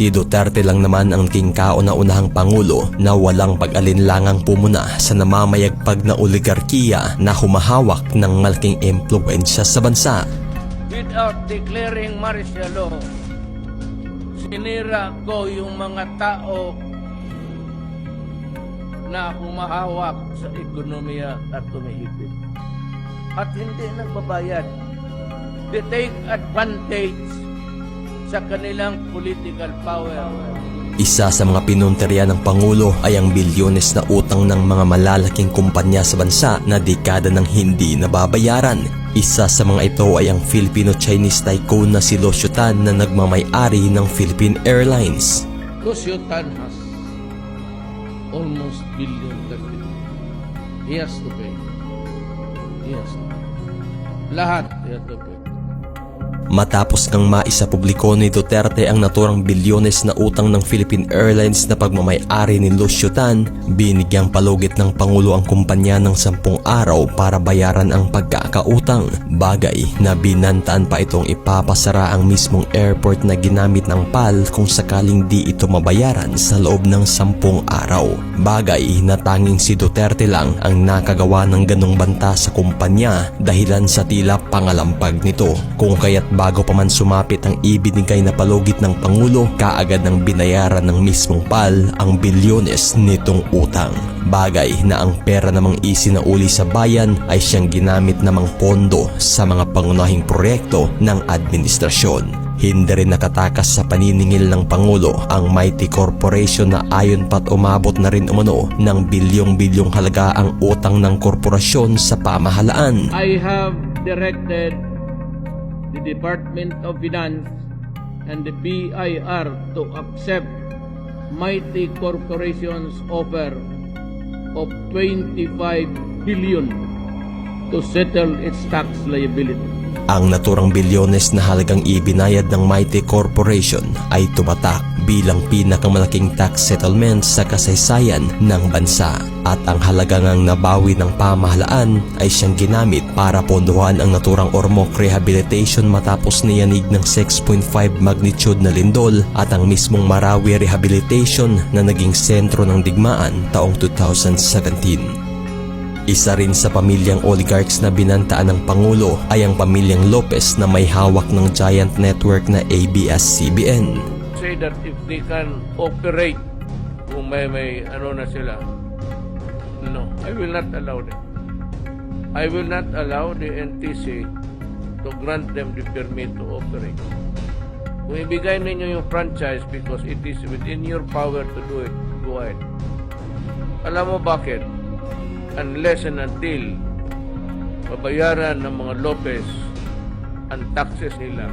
Si Duterte lang naman ang naging kauna-unahang pangulo na walang pag-alinlangang pumuna sa namamayagpag na oligarkiya na humahawak ng malaking impluensya sa bansa. without declaring martial law, sinira ko yung mga tao na humahawak sa ekonomiya at tumihipid. At hindi nagbabayad. They take advantage sa kanilang political power. Isa sa mga pinunteriya ng Pangulo ay ang bilyones na utang ng mga malalaking kumpanya sa bansa na dekada ng hindi nababayaran. Isa sa mga ito ay ang Filipino-Chinese tycoon na si Lucio Tan na nagmamay-ari ng Philippine Airlines. Lucio Tan has almost billion country. He has to pay. He has to pay. Lahat he has to pay. Matapos ng maisa publiko ni Duterte ang naturang bilyones na utang ng Philippine Airlines na pagmamay-ari ni Lucio Tan, binigyang palugit ng Pangulo ang kumpanya ng sampung araw para bayaran ang pagkakautang. Bagay na binantaan pa itong ipapasara ang mismong airport na ginamit ng PAL kung sakaling di ito mabayaran sa loob ng sampung araw. Bagay na tanging si Duterte lang ang nakagawa ng ganong banta sa kumpanya dahilan sa tila pangalampag nito. Kung kaya't bago pa man sumapit ang ibinigay na palugit ng Pangulo, kaagad ng binayaran ng mismong PAL ang bilyones nitong utang. Bagay na ang pera namang isinauli sa bayan ay siyang ginamit namang pondo sa mga pangunahing proyekto ng administrasyon. Hindi rin nakatakas sa paniningil ng Pangulo ang Mighty Corporation na ayon pat umabot na rin umano ng bilyong-bilyong halaga ang utang ng korporasyon sa pamahalaan. I have directed the Department of Finance and the BIR to accept Mighty Corporation's offer of 25 billion to settle its tax liability. Ang naturang bilyones na halagang ibinayad ng Mighty Corporation ay tumatak bilang pinakamalaking tax settlement sa kasaysayan ng bansa at ang halaga ngang nabawi ng pamahalaan ay siyang ginamit para pondohan ang naturang Ormoc Rehabilitation matapos niyanig ng 6.5 magnitude na lindol at ang mismong Marawi Rehabilitation na naging sentro ng digmaan taong 2017. Isa rin sa pamilyang oligarchs na binantaan ng Pangulo ay ang pamilyang Lopez na may hawak ng giant network na ABS-CBN. Say that if they can operate kung may may ano na sila, no, I will not allow them. I will not allow the NTC to grant them the permit to operate. Kung ibigay ninyo yung franchise because it is within your power to do it, go ahead. Alam mo bakit? Unless and until babayaran ng mga Lopez ang taxes nila,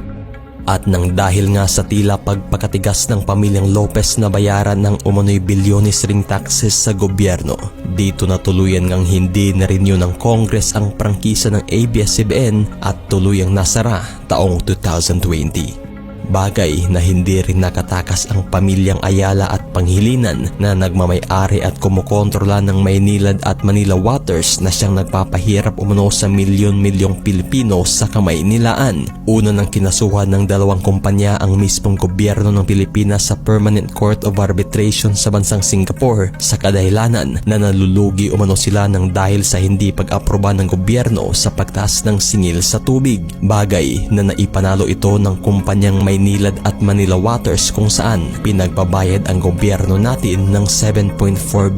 At nang dahil nga sa tila pagpakatigas ng pamilyang Lopez na bayaran ng umano'y bilyones ring taxes sa gobyerno, dito na tuluyan ngang hindi na renew ng Congress ang prangkisa ng ABS-CBN at tuluyang nasara taong 2020. Bagay na hindi rin nakatakas ang pamilyang Ayala at Panghilinan na nagmamay-ari at kumukontrola ng Maynilad at Manila Waters na siyang nagpapahirap umano sa milyon-milyong Pilipino sa kamay nilaan. Una ng kinasuhan ng dalawang kumpanya ang mismong gobyerno ng Pilipinas sa Permanent Court of Arbitration sa bansang Singapore sa kadahilanan na nalulugi umano sila ng dahil sa hindi pag-aproba ng gobyerno sa pagtaas ng singil sa tubig. Bagay na naipanalo ito ng kumpanyang Maynilad at Manila Waters kung saan pinagbabayad ang gobyerno natin ng 7.4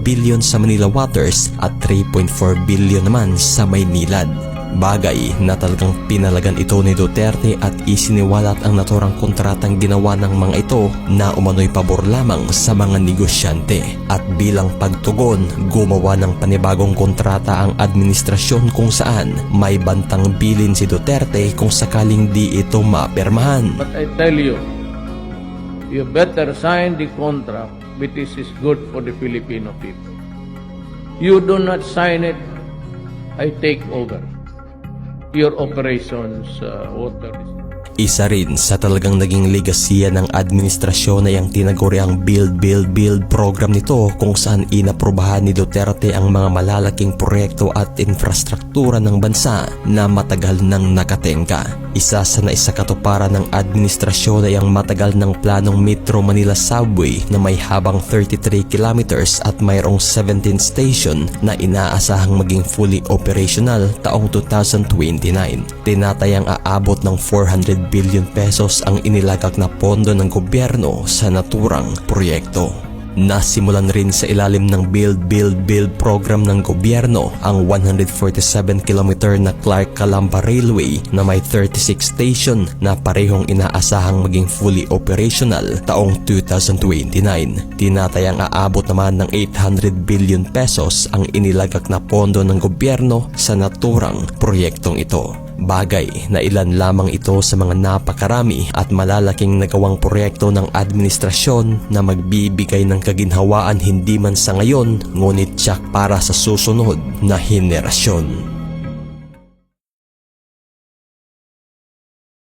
billion sa Manila Waters at 3.4 billion naman sa Maynilad. Bagay na talagang pinalagan ito ni Duterte at isiniwalat ang naturang kontratang ginawa ng mga ito na umano'y pabor lamang sa mga negosyante. At bilang pagtugon, gumawa ng panibagong kontrata ang administrasyon kung saan may bantang bilin si Duterte kung sakaling di ito mapirmahan. But I tell you, you better sign the contract which is good for the Filipino people. You do not sign it, I take over your operations, uh, water. Isa rin sa talagang naging legasya ng administrasyon ay ang tinaguriang Build Build Build program nito kung saan inaprubahan ni Duterte ang mga malalaking proyekto at infrastruktura ng bansa na matagal nang nakatengka. Isa sa naisakatuparan ng administrasyon ay ang matagal ng planong Metro Manila Subway na may habang 33 kilometers at mayroong 17 station na inaasahang maging fully operational taong 2029. Tinatayang aabot ng 400 billion pesos ang inilagak na pondo ng gobyerno sa naturang proyekto. Nasimulan rin sa ilalim ng Build Build Build program ng gobyerno ang 147 km na Clark Calamba Railway na may 36 station na parehong inaasahang maging fully operational taong 2029. Tinatayang aabot naman ng 800 billion pesos ang inilagak na pondo ng gobyerno sa naturang proyektong ito. Bagay na ilan lamang ito sa mga napakarami at malalaking nagawang proyekto ng administrasyon na magbibigay ng kaginhawaan hindi man sa ngayon ngunit tiyak para sa susunod na henerasyon.